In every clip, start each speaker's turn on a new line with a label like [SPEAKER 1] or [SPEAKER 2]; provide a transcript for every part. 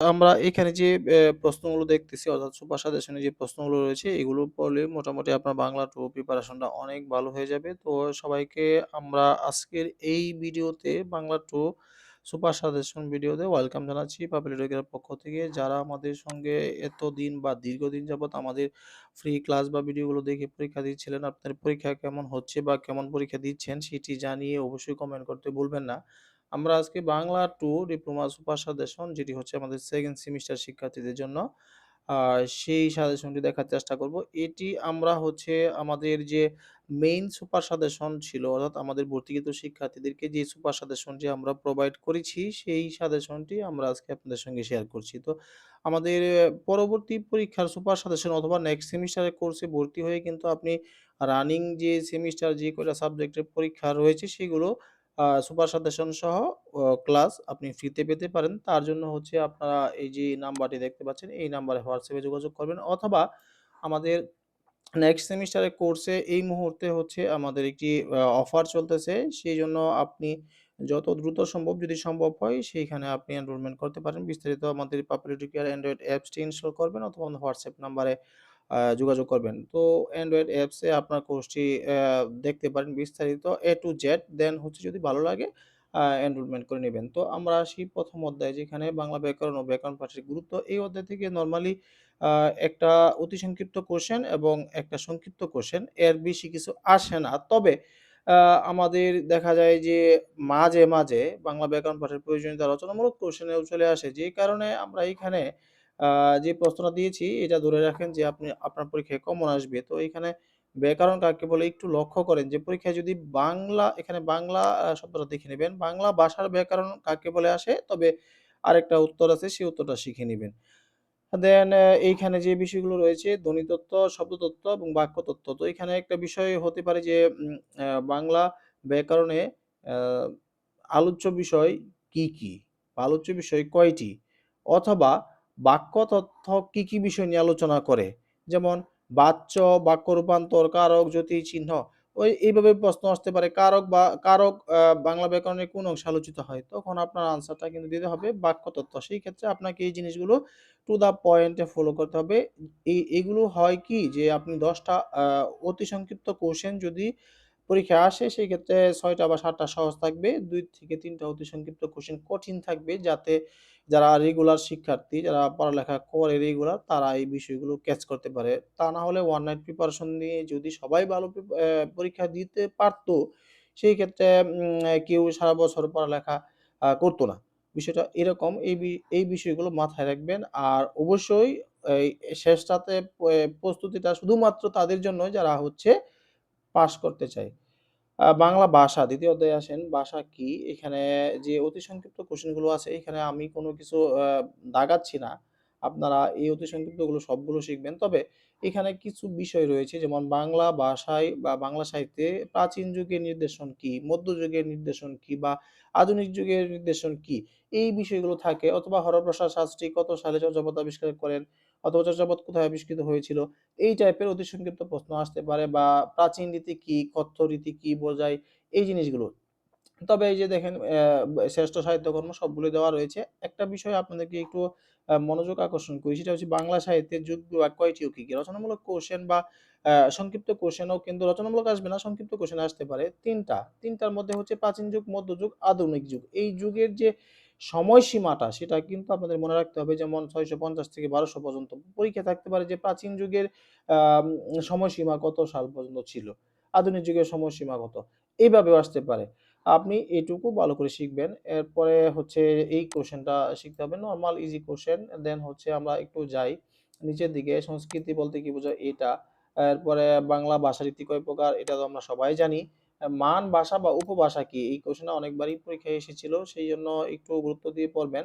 [SPEAKER 1] আমরা এখানে যে প্রশ্নগুলো দেখতেছি অর্থাৎ সুপার সাজেশনে যে প্রশ্নগুলো রয়েছে এগুলো পড়লে মোটামুটি আপনার বাংলা 2 প্রিপারেশনটা অনেক ভালো হয়ে যাবে। তো সবাইকে আমরা আজকের এই ভিডিওতে বাংলা 2 সুপার সাজেশন ভিডিওতে ওয়েলকাম জানাচ্ছি এর পক্ষ থেকে। যারা আমাদের সঙ্গে এতদিন বা দীর্ঘদিন যাবৎ আমাদের ফ্রি ক্লাস বা ভিডিওগুলো দেখে পরীক্ষা দিচ্ছিলেন, আপনার পরীক্ষা কেমন হচ্ছে বা কেমন পরীক্ষা দিচ্ছেন সেটি জানিয়ে অবশ্যই কমেন্ট করতে ভুলবেন না। আমরা আজকে Bangla two diploma super suggestion যেটি হচ্ছে আমাদের সেকেন্ড সেমিস্টার শিক্ষার্থীদের জন্য সেই সাজেশনটি দেখার চেষ্টা করব। এটি আমরা হচ্ছে আমাদের যে মেইন সুপার সাজেশন ছিল, অর্থাৎ আমাদের ভর্তিকৃত শিক্ষার্থীদেরকে যে সুপার সাজেশনটি আমরা প্রোভাইড করেছি, সেই সাজেশনটি আমরা আজকে আপনাদের সঙ্গে শেয়ার করছি। তো আমাদের পরবর্তী পরীক্ষার সুপার সাজেশন অথবা নেক্সট সেমিস্টারের কোর্সে ভর্তি হয়ে কিন্তু আপনি রানিং যে সেমিস্টার যে কয়টা সাবজেক্টের পরীক্ষা রয়েছে, সেগুলো সুপার সাজেশন সহ ক্লাস আপনি ফ্রিতে পেতে পারেন। তার জন্য হচ্ছে আপনারা এই যে নাম্বারটি দেখতে পাচ্ছেন, এই নাম্বারে হোয়াটসঅ্যাপে যোগাযোগ করবেন অথবা আমাদের নেক্সট সেমিস্টারের কোর্সে এই মুহূর্তে হচ্ছে আমাদের একটি অফার চলতেছে। সেই জন্য আপনি যত দ্রুত সম্ভব যদি সম্ভব হয় সেইখানে আপনি এনরোলমেন্ট করতে পারেন। বিস্তারিত আমাদের পাপুলারিটি কেয়ার অ্যান্ড্রয়েড অ্যাপসটি ইনস্টল করবেন অথবা আমাদের হোয়াটসঅ্যাপ নাম্বারে যোগাযোগ করবেন। তো অ্যান্ড্রয়েড অ্যাপসে আপনার কোর্সটি দেখতে পারেন বিস্তারিত এ টু জেড দেন হচ্ছে যদি ভালো লাগে এনরোলমেন্ট করে নেবেন তো আমরা আসি ১ম অধ্যায়ে যেখানে বাংলা ব্যাকরণ ও ব্যাকরণ পাঠের গুরুত্ব। এই অধ্যায় থেকে নর্মালি একটা অতি সংক্ষিপ্ত কোয়েশ্চেন এবং একটা সংক্ষিপ্ত কোশ্চেন এর বেশি কিছু আসে না। তবে আমাদের দেখা যায় যে মাঝে, মাঝে বাংলা ব্যাকরণ পাঠের প্রয়োজনীয়তা রচনামূলক কোয়েশ্চেনেও চলে আসে। যে কারণে আমরা এখানে যে প্রশ্নটা দিয়েছি এটা ধরে রাখেন যে আপনি আপনার পরীক্ষায় কমন আসবে। তো এখানে ব্যাকরণ কাকে বলে একটু লক্ষ্য করেন যে পরীক্ষায় যদি বাংলা এখানে বাংলা শব্দটা দেখে নেবেন বাংলা ভাষার ব্যাকরণ কাকে বলে আসে? তবে আরেকটা উত্তর আছে সেই উত্তরটা শিখে নেবেন দেন এইখানে যে বিষয়গুলো রয়েছে ধ্বনিতত্ত্ব, শব্দতত্ত্ব এবং বাক্যতত্ত্ব। তো এখানে একটা বিষয় হতে পারে যে বাংলা ব্যাকরণে আলোচ্য বিষয় কি, কি? আলোচ্য বিষয় কয়টি? অথবা বাক্য তথ্য কি, কি বিষয় নিয়ে আলোচনা করে? যেমন বাচ্য, বাক্য রূপান্তর, কারক, জ্যোতি চিহ্ন। ওই এইভাবে প্রশ্ন আসতে পারে। কারক বা কারক বাংলা ব্যাকরণের কোন অংশে আলোচিত হয়? তখন আপনার আনসারটা কিন্তু দিতে হবে বাক্যতত্ত্ব। সেই ক্ষেত্রে আপনাকে এই জিনিসগুলো টু দ্যা পয়েন্টে ফলো করতে হবে। এই এগুলো হয় কি যে আপনি ১০ টা আ অতি সংক্ষিপ্ত কোয়েশ্চেন যদি পরীক্ষায় আসে সেই ক্ষেত্রে ছয়টা বা সাতটা সহজ থাকবে। দুই থেকে ৩ টা অতি সংক্ষিপ্ত কোয়েশ্চেন কঠিন থাকবে যাতে যারা রেগুলার শিক্ষার্থী, যারা পড়ালেখা করে রেগুলার তারা এই বিষয়গুলো ক্যাচ করতে পারে। তা না হলে ওয়ান নাইট প্রিপারেশন নিয়ে যদি সবাই ভালো পরীক্ষা দিতে পারত, সেই ক্ষেত্রে কেউ সারা বছর পড়ালেখা করত না। বিষয়টা এরকম এই এই বিষয়গুলো মাথায় রাখবেন। আর অবশ্যই শেষটাতে প্রস্তুতিটা শুধুমাত্র তাদের জন্য যারা হচ্ছে পাস করতে চায়। বাংলা ভাষা ২য় অধ্যায়ে আসেন। ভাষা কি? এখানে যে অতি সংক্ষিপ্ত কোয়েশ্চেনগুলো আছে, এখানে আমি কোনো কিছু দাগাচ্ছি না। আপনারা এই অতি সংক্ষিপ্তগুলো সবগুলো শিখবেন। তবে এখানে কিছু বিষয় রয়েছে, যেমন বাংলা ভাষায় বা বাংলা সাহিত্যে প্রাচীন যুগের নির্দেশন কি? মধ্যযুগের নির্দেশন কি? বা আধুনিক যুগের নির্দেশন কি? এই বিষয়গুলো থাকে অথবা হরপ্রসাদ শাস্ত্রী কত সালে চর্যাপদ আবিষ্কার করেন? অথবা কোথায় আবিষ্কৃত হয়েছিল? এই টাইপের অতি সংক্ষিপ্ত প্রশ্ন আসতে পারে বা প্রাচীন রীতি কি? কথ্য রীতি কি বোঝায়? এই জিনিসগুলো। তবে এই যে দেখেন শ্রেষ্ঠ সাহিত্যকর্ম সবগুলো দেওয়া রয়েছে। একটা বিষয় আপনাদেরকে একটু মনোযোগ আকর্ষণ করি সেটা হচ্ছে বাংলা সাহিত্যের যুগ বিভাগ কয়টি ও কি, কি? রচনামূলক কোশ্চেন বা সংক্ষিপ্ত কোশ্চেনও কিন্তু রচনামূলক আসবে না, সংক্ষিপ্ত কোশ্চেন আসতে পারে ৩ টা। ৩ টার মধ্যে হচ্ছে প্রাচীন যুগ, মধ্যযুগ, আধুনিক যুগ। এই যুগের যে সময়সীমাটা, সেটা কিন্তু আপনাদের মনে রাখতে হবে যেমন ৬৫০ থেকে বারোশো পর্যন্ত। পরীক্ষা থাকতে পারে যে প্রাচীন যুগের সময়সীমা কত সাল পর্যন্ত ছিল? আধুনিক যুগের সময়সীমা কত? এভাবেও আসতে পারে। আপনি এটুকু ভালো করে শিখবেন। এরপরে হচ্ছে এই কোয়েশ্চেনটা শিখতে হবে। Normal easy question. দেন হচ্ছে আমরা একটু যাই নিচের দিকে। সংস্কৃতি বলতে কি বোঝায়? এটা। এরপরে বাংলা ভাষারীতি কয় প্রকার? এটা তো আমরা সবাই জানি। মান ভাষা বা উপভাষা কি? এই কোয়েশ্চেনটা অনেকবারই পরীক্ষায় এসেছিল। সেই জন্য একটু গুরুত্ব দিয়ে পড়বেন।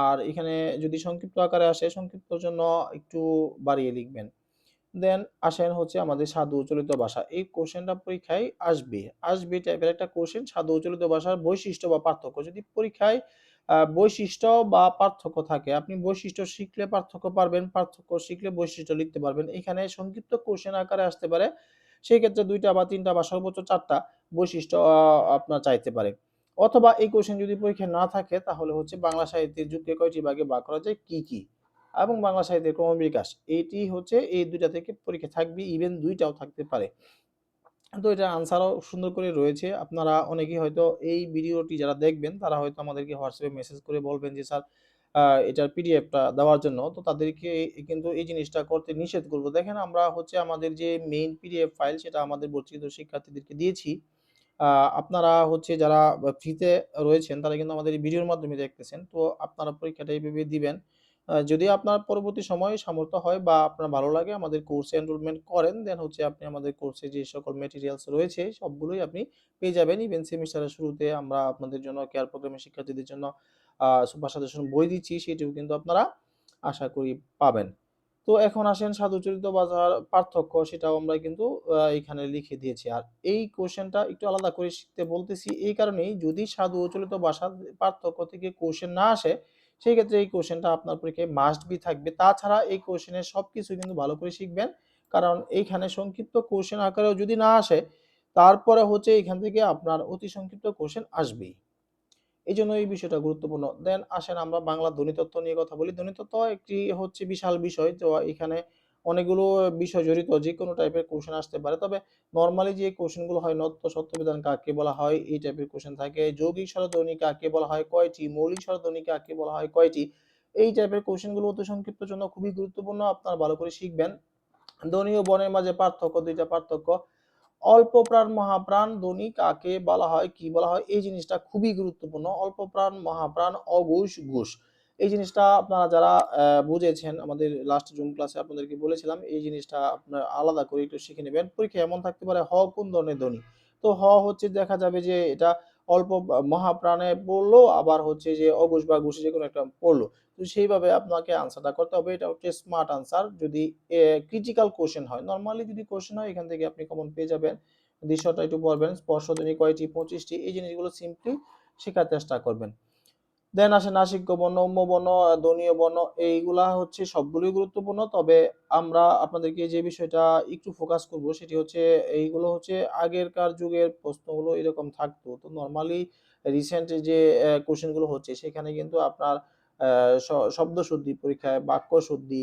[SPEAKER 1] আর এখানে যদি সংক্ষিপ্ত আকারে আসে, সংক্ষিপ্তর জন্য একটু বাড়িয়ে লিখবেন। দেন আসেন হচ্ছে আমাদের সাধু চলিত ভাষা। এই কোয়েশ্চেনটা পরীক্ষায় আসবে। আসবে টাইপের একটা কোয়েশ্চেন সাধু চলিত ভাষার বৈশিষ্ট্য বা পার্থক্য। যদি পরীক্ষায় বৈশিষ্ট্য বা পার্থক্য থাকে, আপনি বৈশিষ্ট্য শিখলে পার্থক্য পারবেন, পার্থক্য শিখলে বৈশিষ্ট্য লিখতে পারবেন। এখানে সংক্ষিপ্ত কোয়েশ্চেন আকারে আসতে পারে। সেই ক্ষেত্রে ২ টা বা তিনটা বা সর্বোচ্চ চারটা বৈশিষ্ট্য আপনার চাইতে পারে। অথবা এই কোশ্চেন যদি পরীক্ষায় না থাকে, তাহলে হচ্ছে বাংলা সাহিত্যের যুগকে কয়টি ভাগে ভাগ করা যায়, কি কি? এবং বাংলা সাহিত্যের ক্রমবিকাশ এইটি হচ্ছে এই দুইটা থেকে পরীক্ষা থাকবে ইভেন দুইটাও থাকতে পারে। তো এটা আনসারও সুন্দর করে রয়েছে। আপনারা অনেকেই হয়তো এই ভিডিওটি যারা দেখবেন, তারা হয়তো আমাদেরকে হোয়াটসঅ্যাপে মেসেজ করে বলবেন যে, স্যার এটার পিডিএফটা দেওয়ার জন্য, তো তাদেরকে কিন্তু এই জিনিসটা করতে নিষেধ করব। দেখেন, আমরা হচ্ছে আমাদের যে মেইন পিডিএফ ফাইল সেটা আমাদের বর্ধিত শিক্ষার্থীদেরকে দিয়েছি। আপনারা হচ্ছে যারা ফ্রিতে রয়েছেন, তারা কিন্তু আমাদের এই ভিডিওর মাধ্যমে দেখতেছেন, তো আপনারা পরীক্ষাটা এইভাবে দিবেন। যদি আপনার পরবর্তী সময়ে সামর্থ্য হয় বা আপনার ভালো লাগে, আমাদের কোর্সে এনরোলমেন্ট করেন দেন হচ্ছে আপনি আমাদের কোর্সে যে সকল মেটেরিয়ালস রয়েছে, সবগুলোই আপনি পেয়ে যাবেন। ইভেন সেমিস্টারের শুরুতে আমরা আপনাদের জন্য কেয়ার প্রোগ্রামের শিক্ষার্থীদের জন্য সুপার সাজেশন বই দিচ্ছি, সেটিও কিন্তু আপনারা আশা করি পাবেন। তো এখন আসেন সাধুচরিত বাজার পার্থক্য, সেটাও আমরা কিন্তু এখানে লিখে দিয়েছি। আর এই কোশ্চেনটা একটু আলাদা করে শিখতে বলতেছি, এই কারণেই যদি সাধু ও চলিত ভাষার পার্থক্য থেকে কোশ্চেন না আসে সেই ক্ষেত্রে এই কোশ্চেনটা আপনার পরীক্ষায় মাস্ট বি থাকবে। তাছাড়া এই কোশ্চেনের সব কিছু কিন্তু ভালো করে শিখবেন, কারণ এইখানে সংক্ষিপ্ত কোশ্চেন আকারেও যদি না আসে, তারপরে হচ্ছে এখান থেকে আপনার অতি সংক্ষিপ্ত কোশ্চেন আসবেই। এই জন্য এই বিষয়টা গুরুত্বপূর্ণ। দেন আসেন আমরা বাংলা ধ্বনিতত্ত্ব নিয়ে কথা বলি। ধ্বনিতত্ত্ব একটি হচ্ছে বিশাল বিষয় তো এখানে অনেকগুলো বিষয় জড়িত, যে কোনো টাইপের কোশ্চেন আসতে পারে। তবে নর্মালি যে কোশ্চেনগুলো হয় নত্য, সত্যবিধান কাকে বলা হয়, এই টাইপের কোশ্চেন থাকে। যৌগিক স্বরধ্বনি কাকে বলা হয়, কয়টি? মৌলিক স্বরধ্বনি কাকে বলা হয়, কয়টি? এই টাইপের কোশ্চেনগুলো অতি সংক্ষিপ্ত জন্য খুবই গুরুত্বপূর্ণ, আপনারা ভালো করে শিখবেন। ধ্বনি ও বর্ণের মাঝে পার্থক্য, দুইটা পার্থক্য। অল্প প্রাণ, মহাপ্রাণ ধ্বনি কাকে বলা হয়, কি বলা হয়, এই জিনিসটা খুবই গুরুত্বপূর্ণ। অল্প প্রাণ, মহাপ্রাণ, অঘোষ, ঘোষ। এই জিনিসটা আপনারা যারা বুঝেছেন, আমাদের লাস্ট জুম ক্লাসে আপনাদেরকে বলেছিলাম, এই জিনিসটা আপনারা আলাদা করে একটু শিখে নেবেন। পরীক্ষা এমন থাকতে পারে, হ কোন ধরনের ধ্বনি? তো হ হচ্ছে দেখা যাবে যে এটা অল্প, মহাপ্রাণে পড়ল, আবার হচ্ছে যে অঘোষ বা ঘোষে যে কোনো একটা পড়ল। তো সেইভাবে আপনাকে আনসারটা করতে হবে। এটা হচ্ছে স্মার্ট আনসার যদি ক্রিটিক্যাল কোশ্চেন হয় নর্মালি যদি কোশ্চেন হয়, এখান থেকে আপনি কমন পেয়ে যাবেন। দৃশ্যটা একটু পড়বেন স্পর্শধ্বনি কয়টি, পঁচিশটি, এই জিনিসগুলো সিম্পলি শেখার চেষ্টা করবেন। দেন আসে নাসিক্য বর্ণ, উম্ম বর্ণ ধ্বনীয় বর্ণ, এইগুলা হচ্ছে সবগুলোই গুরুত্বপূর্ণ। তবে আমরা আপনাদেরকে যে বিষয়টা একটু ফোকাস করব, সেটি হচ্ছে এইগুলো হচ্ছে আগেরকার যুগের প্রশ্নগুলো এরকম থাকতো। তো নর্মালি রিসেন্ট যে কোশ্চেনগুলো হচ্ছে, সেখানে কিন্তু আপনার শব্দ শুদ্ধি, পরীক্ষায় বাক্য শুদ্ধি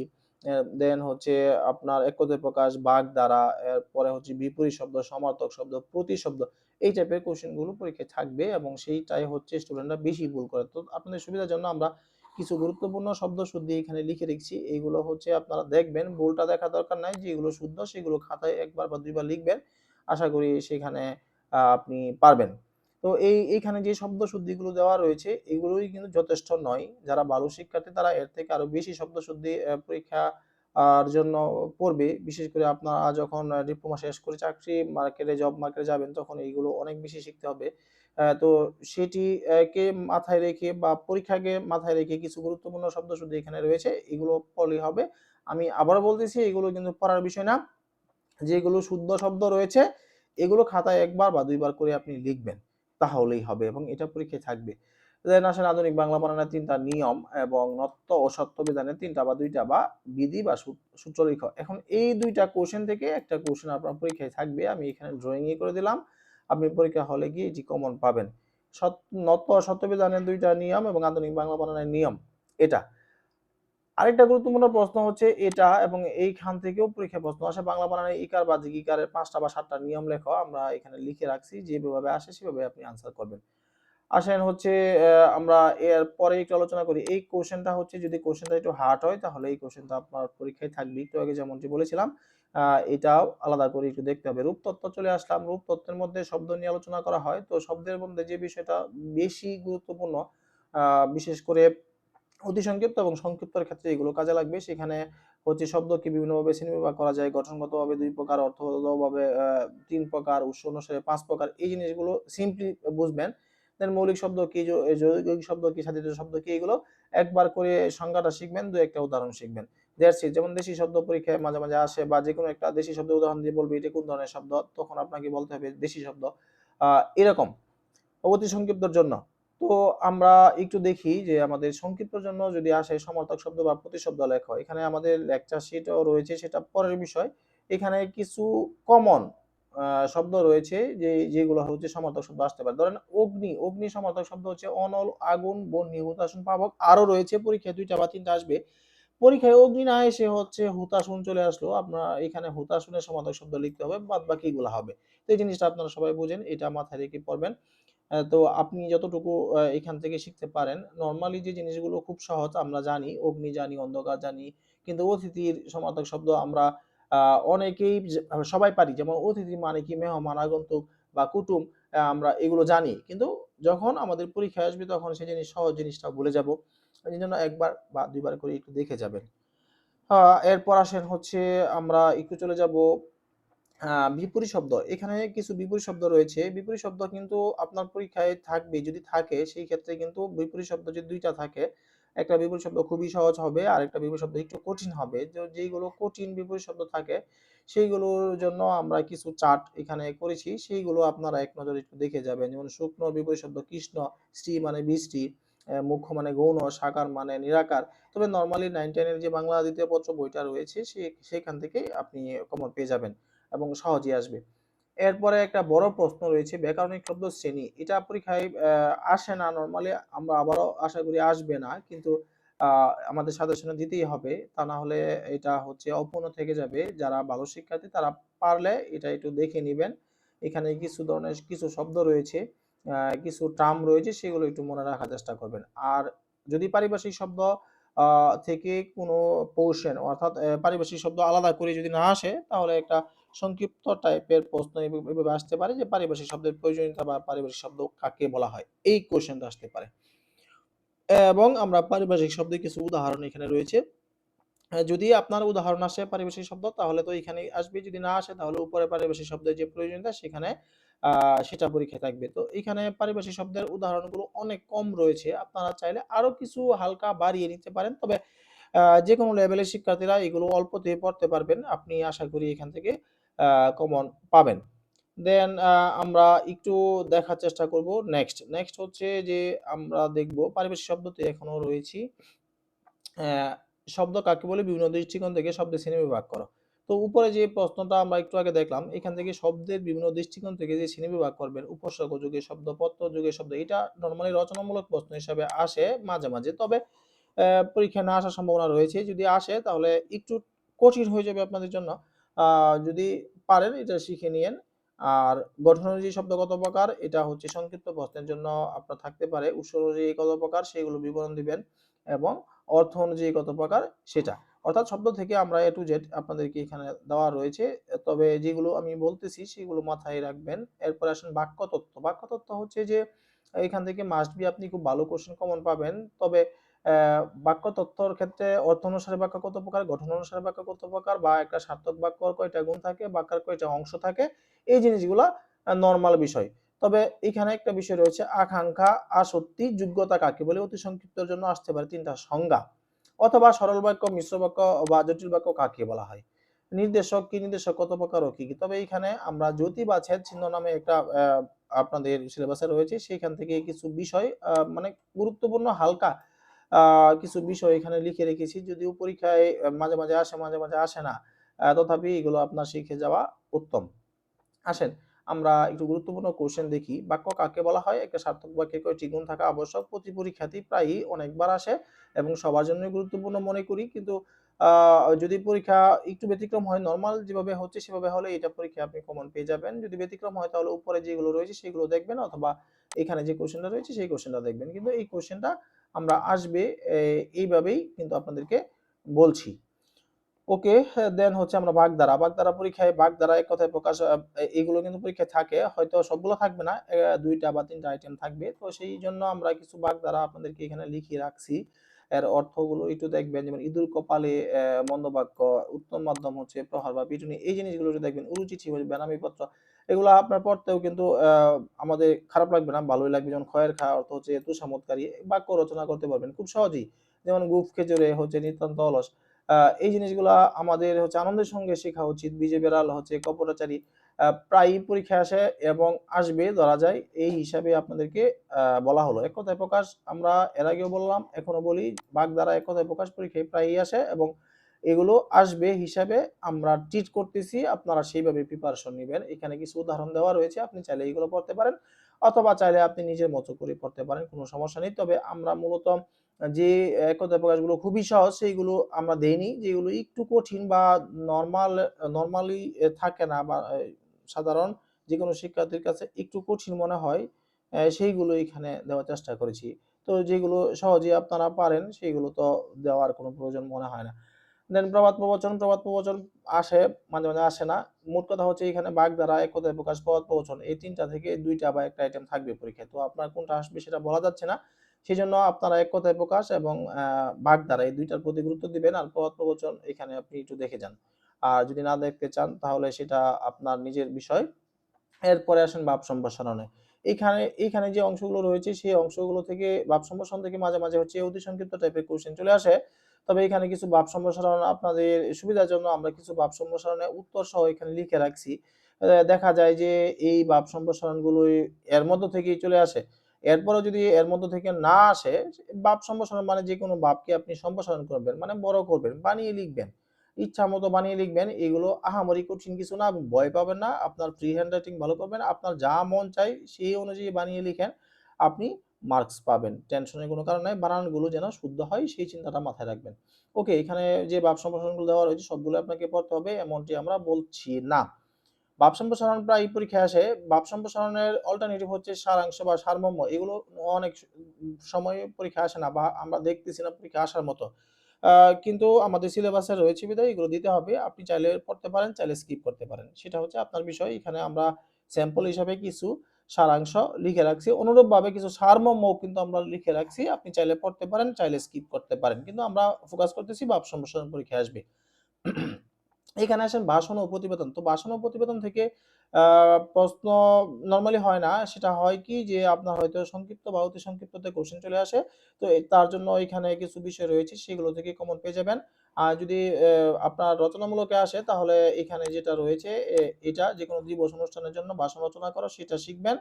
[SPEAKER 1] দেন হচ্ছে আপনার একদের প্রকাশ, বাক দ্বারা, এরপরে হচ্ছে বিপরীত শব্দ, সমার্থক শব্দ, প্রতি শব্দ, এই টাইপের কোশ্চেনগুলো পরীক্ষায় থাকবে এবং সেইটাই হচ্ছে স্টুডেন্টরা বেশি ভুল করে। তো আপনাদের সুবিধার জন্য আমরা কিছু গুরুত্বপূর্ণ শব্দ শুদ্ধি এখানে লিখে রেখেছি। এইগুলো হচ্ছে আপনারা দেখবেন, ভুলটা দেখা দরকার নাই, যেগুলো শুদ্ধ সেগুলো খাতায় একবার বা দুইবার লিখবেন। আশা করি সেখানে আপনি পারবেন। তো এই এইখানে যে শব্দ শুদ্ধিগুলো দেওয়া রয়েছে এগুলোই কিন্তু যথেষ্ট নয়। যারা ভালো শিক্ষার্থী তারা এর থেকে আরও বেশি শব্দ শুদ্ধি পরীক্ষা আর জন্য পড়বে। বিশেষ করে আপনারা যখন ডিপ্লোমা শেষ করে চাকরি মার্কেটে জব মার্কেটে যাবেন তখন এইগুলো অনেক বেশি শিখতে হবে। তো সেটি আহ, কে মাথায় রেখে বা পরীক্ষাকে মাথায় রেখে কিছু গুরুত্বপূর্ণ শব্দ শুদ্ধি এখানে রয়েছে এগুলো পড়লেই হবে। আমি আবার বলতেছি এগুলো কিন্তু পড়ার বিষয় না। যেগুলো শুদ্ধ শব্দ রয়েছে এগুলো খাতায় একবার বা দুইবার করে আপনি লিখবেন। তাহলেই হবে এবং এটা পরীক্ষায় থাকবে। দেন আসেন আধুনিক বাংলা বানানের তিনটা নিয়ম এবং নত্য ও সত্য বিধানের তিনটা বা দুইটা বা বিধি বা সূত্রলিখ এখন এই দুইটা কোশ্চেন থেকে একটা কোশ্চেন আপনার পরীক্ষায় থাকবে। আমি এখানে ড্রয়িং এ করে দিলাম। আপনি পরীক্ষা হলে গিয়ে এটি কমন পাবেন। নত্য ও সত্য বিধানের দুইটা নিয়ম এবং আধুনিক বাংলা বানানের নিয়ম। এটা। আরেকটা গুরুত্বপূর্ণ প্রশ্ন হচ্ছে এটা এবং এইখান থেকেও পরীক্ষা প্রশ্ন আসে। বাংলা বানানে ইকার বা জিগিকারের পাঁচটা বা সাতটা নিয়ম লেখা, আমরা এখানে লিখে রাখছি, যেভাবে আসে সেভাবে আপনি আনসার করবেন। আসেন হচ্ছে আমরা এর পরে একটু আলোচনা করি। এই কোশ্চেনটা হচ্ছে যদি কোশ্চেনটা একটু হার্ড হয়, তাহলে এই কোশ্চেনটা আপনার পরীক্ষায় থাকবে। একটু আগে যেমনটি বলেছিলাম এটাও আলাদা করে একটু দেখতে হবে। রূপতত্ত্ব চলে আসলাম। রূপতত্ত্বের মধ্যে শব্দ নিয়ে আলোচনা করা হয়। তো শব্দের মধ্যে যে বিষয়টা বেশি গুরুত্বপূর্ণ বিশেষ করে অতি সংক্ষিপ্ত এবং সংক্ষিপ্তর ক্ষেত্রে এগুলো কাজে লাগবে। সেখানে হচ্ছে শব্দকে বিভিন্নভাবে শ্রেণীবিভাগ করা যায়, গঠনগতভাবে দুই প্রকার, অর্থগতভাবে তিন প্রকার, উৎস অনুসারে পাঁচ প্রকার, এই জিনিসগুলো সিম্পলি বুঝবেন। দেন মৌলিক শব্দ কি যৌগিক শব্দ কি, সাধিত শব্দ কি, এগুলো একবার করে সংজ্ঞাটা শিখবেন, দু একটা উদাহরণ শিখবেন। ইট যেমন দেশি শব্দ পরীক্ষায় মাঝে মাঝে আসে বা যে কোনো একটা দেশি শব্দ উদাহরণ দিয়ে বলবে, এটা কোন ধরনের শব্দ? তখন আপনাকে বলতে হবে দেশি শব্দ। এরকম। অতি সংক্ষিপ্তর জন্য। তো আমরা একটু দেখি যে আমাদের সংক্ষিপ্তর জন্য যদি আসে সমার্থক শব্দ বা প্রতিশব্দ লেখ এখানে আমাদের লেকচার শিটও রয়েছে সেটা পরের বিষয় এখানে কিছু কমন শব্দ রয়েছে যে যেগুলো হচ্ছে সমার্থক শব্দ আসতে পারে। ধরেন অগ্নি, অগ্নি সমর্থক শব্দ হচ্ছে অনল, আগুন, বহ্নি, হুতাশন, পাবক আরও রয়েছে পরীক্ষায় দুইটা বা ৩ টা আসবে। পরীক্ষায় অগ্নি না এসে হচ্ছে হুতাশন চলে আসলো। আপনার এখানে হুতাশনের সমার্থক শব্দ লিখতে হবে। বাদবাকিগুলা হবে। তো এই জিনিসটা আপনারা সবাই বুঝেন। এটা মাথায় রেখে পড়বেন। তো আপনি যতটুকু এখান থেকে শিখতে পারেন, নরমালি যে জিনিসগুলো খুব সহজ আমরা জানি, অগ্নি জানি, অন্ধকার জানি। কিন্তু অতিথির সমার্থক শব্দ আমরা অনেকেই সবাই পারি। যেমন অতিথি মানে কি মেহমান, আগন্তুক বা কুটুম আমরা এগুলো জানি। কিন্তু যখন আমাদের পরীক্ষায় আসবে তখন সেই জিনিস সহজ জিনিসটা ভুলে যাব। এই জন্য একবার বা দুইবার করে একটু দেখে যাবেন। এরপর আসেন হচ্ছে আমরা একটু চলে যাব বিপরীত শব্দ। এখানে কিছু বিপরীত শব্দ রয়েছে। বিপরীত শব্দ কিন্তু আপনার পরীক্ষায় থাকবে। যদি থাকে সেই ক্ষেত্রে কিন্তু বিপরীত শব্দ যদি দুইটা থাকে, একটা বিপরীত শব্দ খুবই সহজ হবে, আর একটা বিপরীত শব্দ একটু কঠিন হবে। যেইগুলো কঠিন বিপরীত শব্দ থাকে, সেইগুলোর জন্য আমরা কিছু চার্ট এখানে করেছি। সেইগুলো আপনারা এক নজরে একটু দেখে যাবেন। যেমন শুকনো বিপরীত শব্দ কৃষ্ণ, শ্রী মানে বৃষ্টি, মুখ্য মানে গৌণ, সাকার মানে নিরাকার। তবে নর্মালি নাইন টেনের যে বাংলা দ্বিতীয় পত্র বইটা রয়েছে সেখান থেকেই আপনি কমন পেয়ে যাবেন এবং সহজেই আসবে। এরপরে একটা বড় প্রশ্ন রয়েছে ব্যাকরণিক শব্দ শ্রেণি। এটা পরীক্ষায় আসে না নরমালি আমরা আবারও আশা করি আসবে না। কিন্তু আমাদের সাজেশনে দিতেই হবে। তা না হলে এটা হচ্ছে অপূর্ণ থেকে যাবে। যারা ভালো শিক্ষার্থী তারা পারলে এটা একটু দেখে নেবেন এখানে কিছু ধরনের কিছু শব্দ রয়েছে, কিছু টার্ম রয়েছে সেগুলো একটু মনে রাখার চেষ্টা করবেন। আর যদি পারিভাষিক শব্দ থেকে কোনো পোরশন অর্থাৎ পারিভাষিক শব্দ আলাদা করে যদি না আসে তাহলে একটা সংক্ষিপ্ত টাইপের প্রশ্ন এভ এভাবে আসতে পারে যে পারিভাষিক শব্দের প্রয়োজনীয়তা বা পারিভাষিক শব্দ কাকে বলা হয়? এই কোয়েশ্চেনটা আসতে পারে। এবং আমরা পারিভাষিক শব্দের কিছু উদাহরণ এখানে রয়েছে। যদি আপনার উদাহরণ আসে পারিভাষিক শব্দ, তাহলে তো এখানেই আসবে। যদি না আসে, তাহলে উপরে পারিভাষিক শব্দের যে প্রয়োজনীয়তা, সেখানে সেটা পরীক্ষায় থাকবে। তো এখানে পারিভাষিক শব্দের উদাহরণগুলো অনেক কম রয়েছে। আপনারা চাইলে আরও কিছু হালকা বাড়িয়ে নিতে পারেন। তবে আ যেকোনো লেভেলের শিক্ষার্থীরা এগুলো অল্পতেই পড়তে পারবেন। আপনি আশা করি এখান থেকে কমন পাবেন। দেন আমরা একটু দেখার চেষ্টা করব নেক্সট। নেক্সট হচ্ছে যে আমরা দেখব পারিভাষিক শব্দতে এখনও রয়েছি। শব্দ কাকে বলে বিভিন্ন দৃষ্টিকোণ থেকে শব্দের শ্রেণি বিভাগ করো। তো উপরে যে প্রশ্নটা আমরা একটু আগে দেখলাম, এখান থেকে শব্দের বিভিন্ন দৃষ্টিকোণ থেকে যে শ্রেণীবিভাগ করবেন, উপসর্গ যুগে শব্দ, প্রত্যয় যুগের শব্দ, এটা নর্মালি রচনামূলক প্রশ্ন হিসাবে আসে মাঝে, মাঝে। তবে অ্যা পরীক্ষায় না আসার সম্ভাবনা রয়েছে। যদি আসে তাহলে একটু কঠিন হয়ে যাবে আপনাদের জন্য। যদি পারেন এটা শিখে নিয়েন। আর গঠন অনুযায়ী শব্দ কত প্রকার? এটা হচ্ছে সংক্ষিপ্ত প্রশ্নের জন্য আপনার থাকতে পারে। উৎস অনুযায়ী কত প্রকার? সেগুলো বিবরণ দিবেন এবং অর্থ অনুযায়ী কত প্রকার? সেটা। অর্থাৎ শব্দ থেকে আমরা এ টু জেড আপনাদেরকে এখানে দেওয়া রয়েছে। তবে যেগুলো আমি বলতেছি সেগুলো মাথায় রাখবেন। এরপরে আসেন বাক্যতত্ত্ব। বাক্যতত্ত্ব হচ্ছে যে, এখান থেকে মাস্ট বি আপনি খুব ভালো কোয়েশ্চেন কমন পাবেন। তবে বাক্য তথ্যর ক্ষেত্রে অর্থ অনুসারে বাক্য কত প্রকার, গঠন অনুসারে বাক্য কত প্রকার বা একটা সার্থক বাক্যর কয়টা গুণ থাকে, বাক্যের কয়টা অংশ থাকে, এই জিনিসগুলা নরমাল বিষয়। তবে এখানে একটা বিষয় রয়েছে আকাঙ্ক্ষা, আসক্তি, যোগ্যতা কাকে বলে? অতি সংক্ষিপ্তর জন্য আসতে পারে তিনটা সংজ্ঞা। অথবা সরল বাক্য, মিশ্র বাক্য বা জটিল বাক্য কাকে বলা হয়? নির্দেশক কি, নির্দেশক কত প্রকার ও কি, কি? তবে এখানে আমরা জ্যোতি বা ছেদ চিহ্ন নামে একটা আপনাদের সিলেবাসে রয়েছে। সেখান থেকে কিছু বিষয় মানে গুরুত্বপূর্ণ হালকা কিছু বিষয় এখানে লিখে রেখেছি। যদিও পরীক্ষায় মাঝে, মাঝে আসে, মাঝে, মাঝে আসে না। তথাপি এগুলো আপনার শিখে যাওয়া উত্তম। আসেন আমরা একটু গুরুত্বপূর্ণ কোয়েশ্চেন দেখি। বাক্য কাকে বলা হয়? একটা সার্থক বাক্যে কয়টি গুণ থাকা আবশ্যক? প্রতি পরীক্ষাতেই প্রায়ই অনেকবার আসে এবং সবার জন্যই গুরুত্বপূর্ণ মনে করি। কিন্তু যদি পরীক্ষা একটু ব্যতিক্রম হয়, নর্মাল যেভাবে হচ্ছে সেভাবে হলে এটা পরীক্ষা আপনি কমন পেয়ে যাবেন। যদি ব্যতিক্রম হয় তাহলে উপরে যেগুলো রয়েছে সেগুলো দেখবেন অথবা এখানে যে কোয়েশ্চেনটা রয়েছে সেই কোয়েশ্চেনটা দেখবেন। কিন্তু এই কোয়েশ্চেনটা আমরা আসবে এইভাবেই কিন্তু আপনাদেরকে বলছি। ওকে, দেন হচ্ছে আমরা বাগধারা। বাগধারা পরীক্ষায় বাগধারা এক কথায় প্রকাশ এগুলো কিন্তু পরীক্ষায় থাকে। হয়তো সবগুলো থাকবে না। দুইটা বা তিনটা আইটেম থাকবে। তো সেই জন্য আমরা কিছু বাগধারা আপনাদেরকে এখানে লিখিয়ে রাখছি। এর অর্থগুলো একটু দেখবেন। যেমন ইঁদুর কপালে অ্যা মন্দ উত্তম মাধ্যম হচ্ছে প্রহার বা পিটুনি। এই জিনিসগুলো দেখবেন। উরুচিঠি হচ্ছে বেনামিপত্র। এগুলা আপনার পড়তেও কিন্তু আমাদের খারাপ লাগবে না, ভালোই লাগবে। যেমন খয়ের খা অর্থ হচ্ছে তোষামোদকারী। বাক্য রচনা করতে পারবেন খুব সহজেই। যেমন গুফ খেজুরে হচ্ছে নিতান্ত অলস। এই জিনিসগুলা আমাদের হচ্ছে আনন্দের সঙ্গে শেখা উচিত। বিজে বেড়াল হচ্ছে কপটাচারী। প্রায়ই পরীক্ষায় আসে এবং আসবে ধরা যায়। এই হিসাবে আপনাদেরকে বলা হলো। এক কথায় প্রকাশ আমরা এর আগেও বললাম, এখনও বলি বাগধারা এক কথায় প্রকাশ পরীক্ষায় প্রায়ই আসে এবং এগুলো আসবে হিসাবে আমরা ট্রিট করতেছি। আপনারা সেইভাবে প্রিপারেশন নেবেন এখানে কিছু উদাহরণ দেওয়া রয়েছে। আপনি চাইলে এগুলো পড়তে পারেন অথবা চাইলে আপনি নিজের মতো করে পড়তে পারেন। কোনো সমস্যা নেই। তবে আমরা মূলত যে এক কথায় প্রকাশগুলো খুবই সহজ সেইগুলো আমরা দেইনি। যেগুলো একটু কঠিন বা নর্মাল নর্মালি থাকে না বা সাধারণ যে কোনো শিক্ষার্থীর কাছে একটু কঠিন মনে হয়, সেইগুলো এখানে দেওয়ার চেষ্টা করেছি। তো যেগুলো সহজেই আপনারা পারেন সেগুলো তো দেওয়ার কোনো প্রয়োজন মনে হয় না। দেন প্রবাদ প্রবচন, প্রবাদ প্রবচন আসে, মাঝে, মাঝে আসে না। মোট কথা হচ্ছে এখানে বাগধারা, এক কথায় প্রকাশ, প্রবাদ প্রবচন এই তিনটা থেকে দুইটা বা একটা আইটেম থাকবে পরীক্ষায়। তো আপনার কোনটা আসবে সেটা বলা যাচ্ছে না। সেই জন্য আপনারা এক কথায় প্রকাশ এবং অ্যা বাগধারা এই দুইটার প্রতি গুরুত্ব দিবেন। আর প্রবাদ প্রবচন এখানে আপনি একটু দেখে যান। আর যদি না দেখতে চান তাহলে সেটা আপনার নিজের বিষয়। এরপরে আসেন বাপ সম্প্রসারণে। এখানে, এইখানে যে অংশগুলো রয়েছে সেই অংশগুলো থেকে বাপ সম্প্রসারণ থেকে মাঝে, মাঝে হচ্ছে অতি সংক্ষিপ্ত টাইপের কোয়েশ্চেন চলে আসে। তবে এখানে কিছু ভাব সম্প্রসারণ আপনাদের সুবিধার জন্য আমরা কিছু ভাব সম্প্রসারণের উত্তর সহ এখানে লিখে রাখছি। দেখা যায় যে এই ভাব সম্প্রসারণগুলোই এর মধ্য থেকেই চলে আসে। এরপরেও যদি এর মধ্য থেকে না আসে, ভাব সম্প্রসারণ মানে যে কোনো ভাবকে আপনি সম্প্রসারণ করবেন, মানে বড় করবেন, বানিয়ে লিখবেন। ইচ্ছামত বানিয়ে লিখবেন। এগুলো আহামরি কঠিন কিছু না। ভয় পাবেন না। আপনার ফ্রি হ্যান্ড রাইটিং ভালো করবেন। আপনার যা মন চাই সেই অনুযায়ী বানিয়ে লিখেন। আপনি মার্কস পাবেন। টেনশনের কোনো কারণ নাই। বানানগুলো যেন শুদ্ধ হয় সেই চিন্তাটা মাথায় রাখবেন। ওকে, এখানে যে ভাব সম্প্রসারণগুলো দেওয়া রয়েছে সবগুলো আপনাকে পড়তে হবে এমনটি আমরা বলছি না। ভাব সম্প্রসারণ প্রায়ই পরীক্ষায় আসে। ভাব সম্প্রসারণের অল্টারনেটিভ হচ্ছে সারাংশ বা সারমর্ম। এগুলো অনেক সময় পরীক্ষায় আসে না বা আমরা দেখতেছি না পরীক্ষা আসার মতো। কিন্তু আমাদের সিলেবাসে রয়েছে বিধায় এগুলো দিতে হবে। আপনি চাইলে পড়তে পারেন, চাইলে স্কিপ করতে পারেন। সেটা হচ্ছে আপনার বিষয়। এখানে আমরা স্যাম্পল হিসাবে কিছু সারাংশ লিখে রাখছি। অনুরূপভাবে কিছু সারমর্ম কিন্তু আমরা লিখে রাখছি। আপনি চাইলে পড়তে পারেন, চাইলে স্কিপ করতে পারেন। কিন্তু আমরা ফোকাস করতেছি বাপ সম্প্রসারণ পরীক্ষায় আসবে। এখানে আসেন ভাষণ ও প্রতিবেদন। তো ভাষণ ও প্রতিবেদন থেকে প্রশ্ন নর্মালি হয় না। সেটা হয় কি যে, আপনার হয়তো সংক্ষিপ্ত বা অতি সংক্ষিপ্ততে কোশ্চেন চলে আসে। তো তার জন্য এখানে কিছু বিষয় রয়েছে, সেগুলো থেকে কমন পেয়ে যাবেন। আর যদি আপনার রচনামূলকে আসে, তাহলে এখানে যেটা রয়েছে এটা যেকোনো দিবস অনুষ্ঠানের জন্য ভাষণ রচনা করা, সেটা শিখবেন।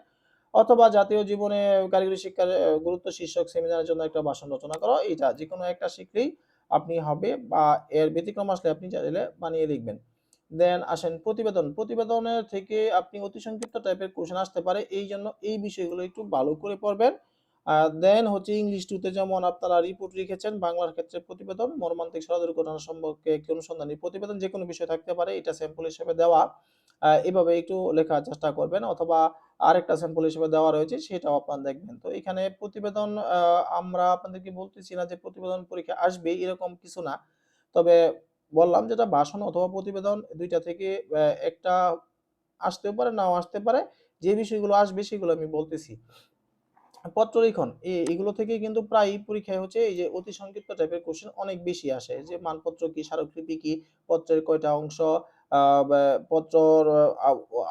[SPEAKER 1] অথবা জাতীয় জীবনে কারিগরি শিক্ষার গুরুত্ব শীর্ষক সেমিনারের জন্য একটা ভাষণ রচনা করা। যে কোনো একটা শিখলেই আপনি হবে বা এর ব্যতিক্রম আসলে আপনি চাইলে বানিয়ে লিখবেন। দেন আসেন প্রতিবেদন। প্রতিবেদনের থেকে আপনি অতি সংক্ষিপ্ত টাইপের কোয়েশ্চেন আসতে পারে। এই জন্য এই বিষয়গুলো একটু ভালো করে পড়বেন। দেন হচ্ছে ইংলিশ টুতে যেমন আপনারা রিপোর্ট লিখেছেন, বাংলার ক্ষেত্রে প্রতিবেদন, মর্মান্তিক সড়ক দুর্ঘটনা সম্পর্কে একটি অনুসন্ধানী প্রতিবেদন যে কোনো বিষয় থাকতে পারে। এটা স্যাম্পল হিসেবে দেওয়া। এভাবে একটু লেখার চেষ্টা করবেন অথবা আরেকটা স্যাম্পল হিসেবে দেওয়া রয়েছে সেটাও আপনারা দেখবেন। তো এখানে প্রতিবেদন আমরা আপনাদেরকে বলতেছি না যে প্রতিবেদন পরীক্ষা আসবে এরকম কিছু না। তবে বললাম যেটা ভাষণ অথবা প্রতিবেদন দুইটা থেকে একটা আসতেও পারে, নাও আসতে পারে। যে বিষয়গুলো আসবে সেগুলো আমি বলতেছি। পত্রলিখন এগুলো থেকে কিন্তু প্রায় পরীক্ষায় হচ্ছে এই যে অতি সংক্ষিপ্ত টাইপের কোশ্চেন অনেক বেশি আসে। যে মানপত্র কি, স্মারকলিপি কি, পত্রের কয়টা অংশ, আ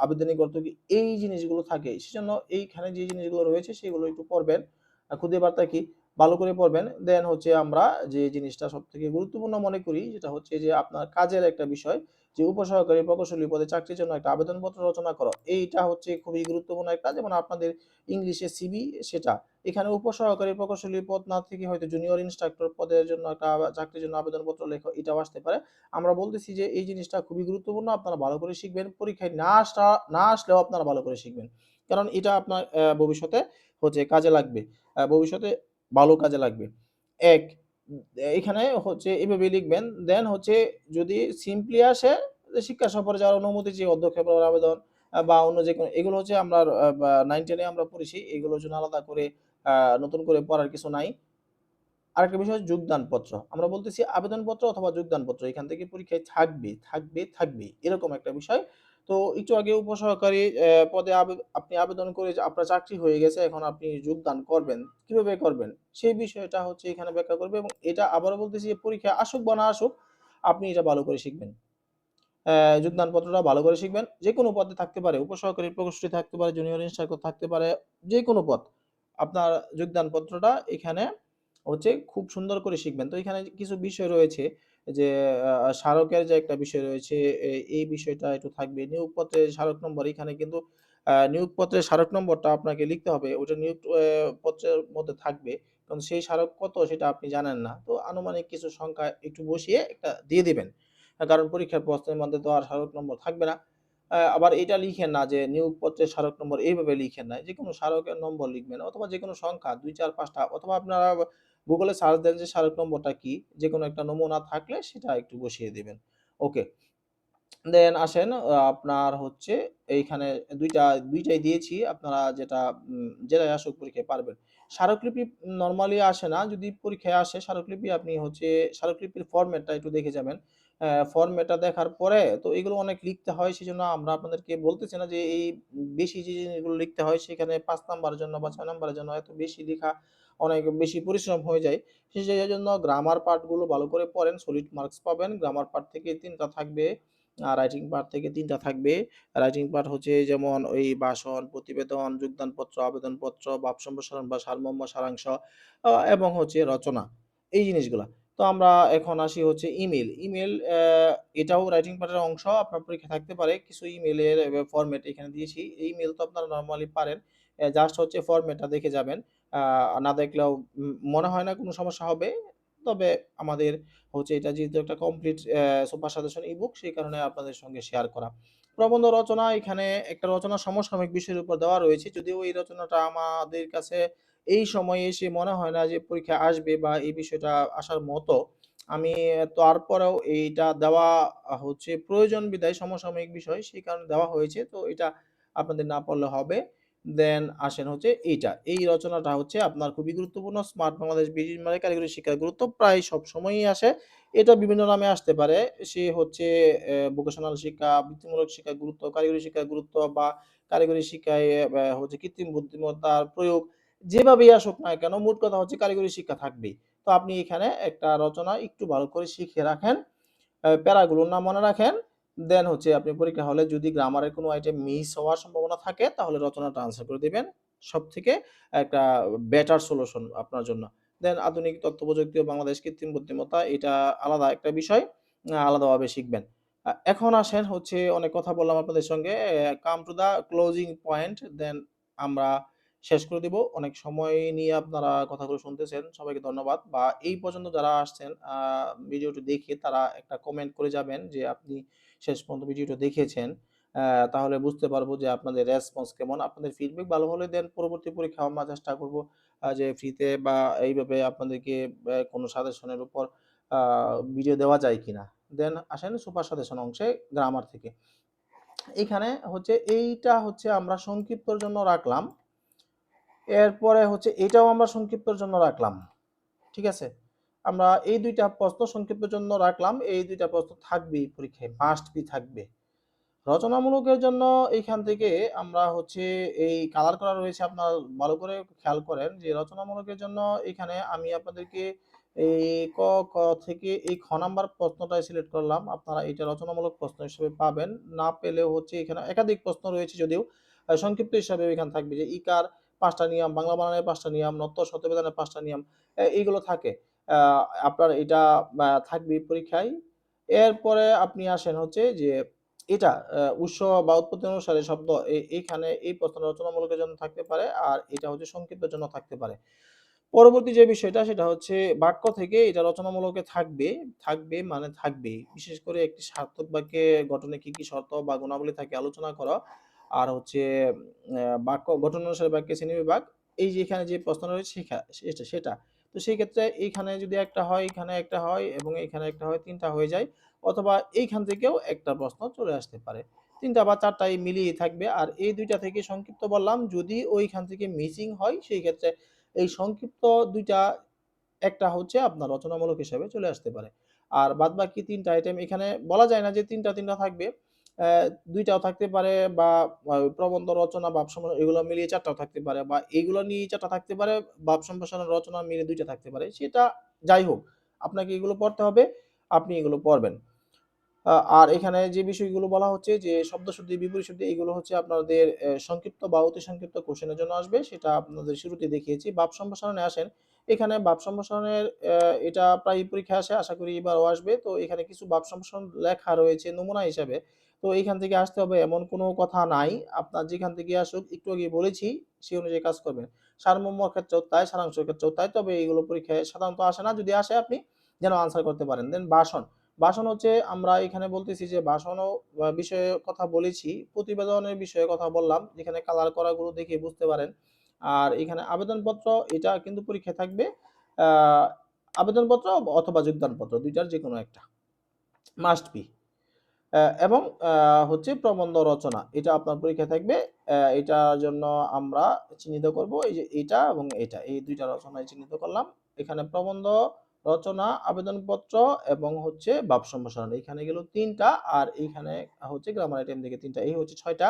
[SPEAKER 1] আবেদনী অর্থ কি এই জিনিসগুলো থাকে। সেজন্য এইখানে যে জিনিসগুলো রয়েছে সেগুলো একটু পড়বেন। ক্ষুদে খুদে বার্তা কি ভালো করে পড়বেন। দেন হচ্ছে আমরা যে জিনিসটা সব থেকে গুরুত্বপূর্ণ মনে করি, যেটা হচ্ছে যে আপনার কাজের একটা বিষয় যে উপসহকারী প্রকৌশলী পদে চাকরির জন্য একটা আবেদনপত্র রচনা করো। এইটা হচ্ছে খুবই গুরুত্বপূর্ণ একটা, যেমন আপনাদের ইংলিশে সিভি সেটা। এখানে উপসহকারী প্রকৌশলী পদ না থেকে হয়তো জুনিয়র ইন্সট্রাক্টর পদের জন্য একটা চাকরির জন্য আবেদনপত্র লেখো, এটাও আসতে পারে। আমরা বলতেছি যে এই জিনিসটা খুবই গুরুত্বপূর্ণ। আপনারা ভালো করে শিখবেন। পরীক্ষায় না আসা, না আসলেও আপনারা ভালো করে শিখবেন। কারণ এটা আপনার ভবিষ্যতে হচ্ছে কাজে লাগবে। ভবিষ্যতে ভালো কাজে লাগবে। ১ এখানে হচ্ছে এভাবে লিখবেন। দেন হচ্ছে যদি সিম্পলি আসে শিক্ষা সফরে যাওয়ার অনুমতি চেয়ে অধ্যক্ষ আবেদন বা অন্য যেকোনো এগুলো হচ্ছে আমরা 9-10 এ আমরা পড়েছি। এগুলোর জন্য আলাদা করে নতুন করে পড়ার কিছু নাই। আরেকটা বিষয় যোগদানপত্র। আমরা বলতেছি আবেদনপত্র অথবা যোগদানপত্র। এখান থেকে পরীক্ষায় থাকবে, থাকবে, থাকবে এরকম একটা বিষয়। তো একটু আগে উপসহকারী পদে আপনি আবেদন করে আপনার চাকরি হয়ে গেছে, এখন আপনি যোগদান করবেন। কীভাবে করবেন? সেই বিষয়টা হচ্ছে এখানে ব্যাখ্যা করবে এবং এটা আবারও বলতেছি যে পরীক্ষায় আসুক বা না আসুক, আপনি এটা ভালো করে শিখবেন। অ্যা যোগদানপত্রটা ভালো করে শিখবেন। যে কোনো পদে থাকতে পারে। উপসহকারী প্রকৌশলী থাকতে পারে, জুনিয়র ইন্সট্রাক্টর থাকতে পারে, যে কোনো পদ। আপনার যোগদানপত্রটা এখানে হচ্ছে খুব সুন্দর করে শিখবেন। তো এখানে কিছু বিষয় রয়েছে যে স্মারকের যে একটা বিষয় রয়েছে এই বিষয়টা একটু থাকবে। নিয়োগপত্রের স্মারক নম্বর এখানে কিন্তু নিয়োগপত্রের স্মারক নম্বরটা আপনাকে লিখতে হবে। ওইটা নিয়োগ পত্রের মধ্যে থাকবে। কারণ সেই স্মারক কত সেটা আপনি জানেন না। তো আনুমানিক কিছু সংখ্যা একটু বসিয়ে একটা দিয়ে দিবেন। কারণ পরীক্ষার প্রশ্নের মধ্যে তো আর স্মারক নম্বর থাকবে না। আবার এটা লিখেন না যে, নিয়োগপত্রের স্মারক নম্বর এইভাবে লিখেন না। যে কোনো স্মারকের নম্বর লিখবেন অথবা যেকোনো সংখ্যা, দুই, চার, পাঁচটা, অথবা আপনারা গুগলে সার্চ দেন যে স্মারক নম্বরটা কি? যে কোনো একটা নমুনা থাকলে সেটা একটু বসিয়ে দেবেন ওকে। দেন আসেন আপনার হচ্ছে এইখানে দুইটা, দুইটাই দিয়েছি। আপনারা যেটা যেটাই আসুক পরীক্ষায় পারবেন। স্মারকলিপি নর্মালি আসে না। যদি পরীক্ষায় আসে স্মারকলিপি আপনি হচ্ছে স্মারকলিপির ফরমেটটা একটু দেখে যাবেন। ফরমেটটা দেখার পরে তো এগুলো অনেক লিখতে হয় সেই জন্য আমরা আপনাদেরকে বলতেছি না যে এই বেশি যে জিনিসগুলো লিখতে হয়, সেখানে পাঁচ নাম্বারের জন্য বা ৬ নাম্বারের জন্য এত বেশি লিখা অনেক বেশি পরিশ্রম হয়ে যায়। সেই জন্য গ্রামার পার্টগুলো ভালো করে পড়েন, সলিড মার্কস পাবেন। গ্রামার পার্ট থেকে ৩ টা থাকবে। আর রাইটিং পার্ট থেকে তিনটা থাকবে। রাইটিং পার্ট হচ্ছে যেমন ওই ভাষণ, প্রতিবেদন, যোগদানপত্র, আবেদনপত্র, ভাব সম্প্রসারণ বা সারমর্ম, সারাংশ এবং হচ্ছে রচনা। এই জিনিসগুলা। তো আমরা এখন আসি হচ্ছে ইমেল ইমেল এটাও রাইটিং পার্টের অংশ। আপনার পরীক্ষা থাকতে পারে। কিছু ইমেলের এ ফরমেট এখানে দিয়েছি। ইমেইল তো আপনারা নর্মালি পারেন। জাস্ট হচ্ছে ফরমেটটা দেখে যাবেন। না দেখলেও মনে হয় না কোনো সমস্যা হবে। তবে আমাদের হচ্ছে এটা যেহেতু একটা কমপ্লিট সুপার সাজেশন ই-বুক সেই কারণে আপনাদের সঙ্গে শেয়ার করা। প্রবন্ধ রচনা, এখানে একটা রচনা সমসাময়িক বিষয়ের উপর দেওয়া রয়েছে। যদিও এই রচনাটা আমাদের কাছে এই সময়ে এসে মনে হয় না যে পরীক্ষায় আসবে বা এই বিষয়টা আসার মতো। আমি তারপরেও এইটা দেওয়া হচ্ছে প্রয়োজন বিধায় সমসাময়িক বিষয়, সেই কারণে দেওয়া হয়েছে। তো এটা আপনাদের না পড়লে হবে। দেন আসেন হচ্ছে এইটা। এই রচনাটা হচ্ছে আপনার খুবই গুরুত্বপূর্ণ। স্মার্ট বাংলাদেশ বিনির্মাণে কারিগরি শিক্ষার গুরুত্ব প্রায় সবসময়ই আসে। এটা বিভিন্ন নামে আসতে পারে। সে হচ্ছে ভোকেশনাল শিক্ষা, বৃত্তিমূলক শিক্ষার গুরুত্ব, কারিগরি শিক্ষার গুরুত্ব বা কারিগরি শিক্ষায় হচ্ছে কৃত্রিম বুদ্ধিমত্তার প্রয়োগ। যেভাবেই আসুক না কেন মোট কথা হচ্ছে কারিগরি শিক্ষা থাকবেই। তো আপনি এখানে একটা রচনা একটু ভালো করে শিখে রাখেন। প্যারাগুলোর নাম মনে রাখেন। দেন হচ্ছে আপনি পরীক্ষা হলে যদি গ্রামারের কোনো আইটেম মিস হওয়ার সম্ভাবনা থাকে, তাহলে রচনাটা আনসার করে দিবেন। সবথেকে একটা বেটার সলিউশন আপনার জন্য। দেন আধুনিক তথ্য প্রযুক্তি ও বাংলাদেশ কৃত্রিম বুদ্ধিমত্তা, এটা আলাদা একটা বিষয়। আলাদাভাবে শিখবেন। এখন আসেন হচ্ছে অনেক কথা বললাম আপনাদের সঙ্গে। Come to the closing point then আমরা শেষ করে দিব। অনেক সময় নিয়ে আপনারা কথাগুলো শুনতেছেন। সবাইকে ধন্যবাদ। বা এই পর্যন্ত যারা আসছেন ভিডিওটি দেখে তারা একটা কমেন্ট করে যাবেন যে আপনি শেষ পর্যন্ত ভিডিওটা দেখেছেন। তাহলে বুঝতে পারব যে আপনাদের রেসপন্স কেমন। আপনাদের ফিডব্যাক ভালো হলে দেন পরবর্তী পরীক্ষায় আমরা চেষ্টা করব যে ফ্রিতে বা এইভাবে আপনাদেরকে কোনো সাজেশনের উপর ভিডিও দেওয়া যায় কিনা। দেন আসেন সুপার সাজেশন অংশে গ্রামার থেকে। এখানে হচ্ছে এইটা হচ্ছে আমরা সংক্ষিপ্তর জন্য রাখলাম। এরপরে হচ্ছে এটাও আমরা সংক্ষিপ্তর জন্য রাখলাম। ঠিক আছে? আমরা এই দুইটা প্রশ্ন সংক্ষিপ্তর জন্য রাখলাম। এই দুইটা প্রশ্ন থাকবেই পরীক্ষায়, মাস্ট বি থাকবে। রচনামূলকের জন্য এইখান থেকে আমরা হচ্ছে এই কালার করা রয়েছে আপনার ভালো করে খেয়াল করেন যে রচনামূলকের জন্য এখানে আমি আপনাদেরকে এই ক, ক থেকে এই খ নাম্বার প্রশ্নটাই সিলেক্ট করলাম। আপনারা এটা রচনামূলক প্রশ্ন হিসেবে পাবেন। না পেলেও হচ্ছে এখানে একাধিক প্রশ্ন রয়েছে যদিও সংক্ষিপ্ত হিসাবে এখানে থাকবে যে ইকার ৫ টা নিয়ম, বাংলা বানানের পাঁচটা নিয়ম, নত্য শতবিধানের পাঁচটা নিয়ম এইগুলো থাকে। আপনার এটা আ থাকবেই পরীক্ষায়। এরপরে আপনি আসেন হচ্ছে যে এটা উৎস বা উৎপত্তি অনুসারে শব্দ এইখানে এই প্রশ্নটা রচনামূলকের জন্য থাকতে পারে। আর এটা হচ্ছে সংক্ষিপ্তের জন্য থাকতে পারে। পরবর্তী যে বিষয়টা সেটা হচ্ছে বাক্য থেকে এটা রচনামূলকে থাকবে, থাকবে মানে থাকবেই। বিশেষ করে একটি সার্থক বাক্যে গঠনে কি, কি শর্ত বা গুণাবলী থাকে আলোচনা করা। আর হচ্ছে বাক্য গঠন অনুসারে বাক্যের শ্রেণীবিভাগ। এই যে এখানে যে প্রশ্নটা রয়েছে সেটা সেটা। তো সেই ক্ষেত্রে এইখানে যদি একটা হয়, এখানে একটা হয় এবং এখানে একটা হয় তিনটা হয়ে যায়। অথবা এইখান থেকেও একটা প্রশ্ন চলে আসতে পারে। ৩ টা বা ৪ টাই মিলিয়েই থাকবে। আর এই দুইটা থেকে সংক্ষিপ্ত বললাম যদি ওইখান থেকে মিসিং হয় সেই ক্ষেত্রে এই সংক্ষিপ্ত দুইটা একটা হচ্ছে আপনার রচনামূলক হিসাবে চলে আসতে পারে। আর বাদবাকি ৩ টা আইটেম এখানে বলা যায় না যে ৩ টা ৩ টা থাকবে। অ্যা ২ টাও থাকতে পারে বা প্রবন্ধ রচনা, ভাব এগুলো মিলিয়ে চারটাও থাকতে পারে বা এগুলো নিয়ে চারটা থাকতে পারে, ভাব সম্প্রসারণ রচনা মিলে দুইটা থাকতে পারে। সেটা যাই হোক, আপনাকে এগুলো পড়তে হবে, আপনি এগুলো পড়বেন। আর এখানে যে বিষয়গুলো বলা হচ্ছে যে শব্দশুদ্ধি, বিপরীত শুদ্ধি এগুলো হচ্ছে আপনাদের সংক্ষিপ্ত বা অতি সংক্ষিপ্ত কোশ্চেনের জন্য আসবে। সেটা আপনাদের শুরুতে দেখিয়েছি। ভাব সম্প্রসারণে আসেন। এখানে ভাব সম্প্রসারণের এটা প্রায়ই পরীক্ষায় আসে। আশা করি এবারও আসবে। তো এখানে কিছু ভাব সম্প্রসারণ লেখা রয়েছে নমুনা হিসাবে। তো এইখান থেকে আসতে হবে এমন কোনো কথা নাই। আপনার যেখান থেকে আসুক একটু আগে বলেছি, সেই অনুযায়ী কাজ করবেন। সারমর্মর ক্ষেত্রেও তাই, সারাংশের ক্ষেত্রেও তাই। তবে এগুলো পরীক্ষায় সাধারণত আসে না। যদি আসে আপনি যেন আনসার করতে পারেন। দেন ভাষণ। ভাষণ হচ্ছে আমরা এখানে বলতেছি যে ভাষণও বিষয়ে কথা বলেছি। প্রতিবেদনের বিষয়ে কথা বললাম। যেখানে কালার করাগুলো দেখে বুঝতে পারেন। আর এখানে আবেদনপত্র এটা কিন্তু পরীক্ষায় থাকবে। আবেদনপত্র অথবা যোগদানপত্র ২ টার যেকোনো একটা। Must be. এবং হচ্ছে প্রবন্ধ রচনা। এটা আপনার পরীক্ষা থাকবে। এটার জন্য আমরা চিহ্নিত করব এই যে এটা এবং এটা। এই দুইটা রচনায় চিহ্নিত করলাম। এখানে প্রবন্ধ রচনা, আবেদনপত্র এবং হচ্ছে বাপ সম্প্রসারণ। এখানে গেল তিনটা আর এইখানে হচ্ছে গ্রামার আইটেম থেকে তিনটা এই হচ্ছে ছয়টা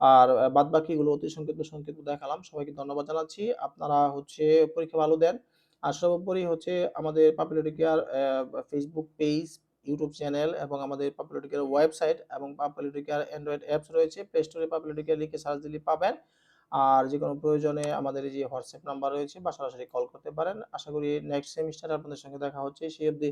[SPEAKER 1] আর আ বাদবাকিগুলো অতি সংক্ষিপ্ত, সংক্ষিপ্ত দেখালাম। সবাইকে ধন্যবাদ জানাচ্ছি। আপনারা হচ্ছে পরীক্ষা ভালো দেন। আর সর্বোপরি হচ্ছে আমাদের popularity care Facebook page, YouTube channel এবং আমাদের পাপুলারিটি ওয়েবসাইট এবং পাপুলারিটি অ্যান্ড্রয়েড অ্যাপস রয়েছে। প্লে স্টোরে পাপুলারিটি লিখে সার্চ দিলে পাবেন। আর যে কোনো প্রয়োজনে আমাদের যে হোয়াটসঅ্যাপ নাম্বার রয়েছে বা সরাসরি কল করতে পারেন। আশা করি নেক্সট সেমিস্টার আপনাদের সঙ্গে দেখা হচ্ছে। সেই অবধি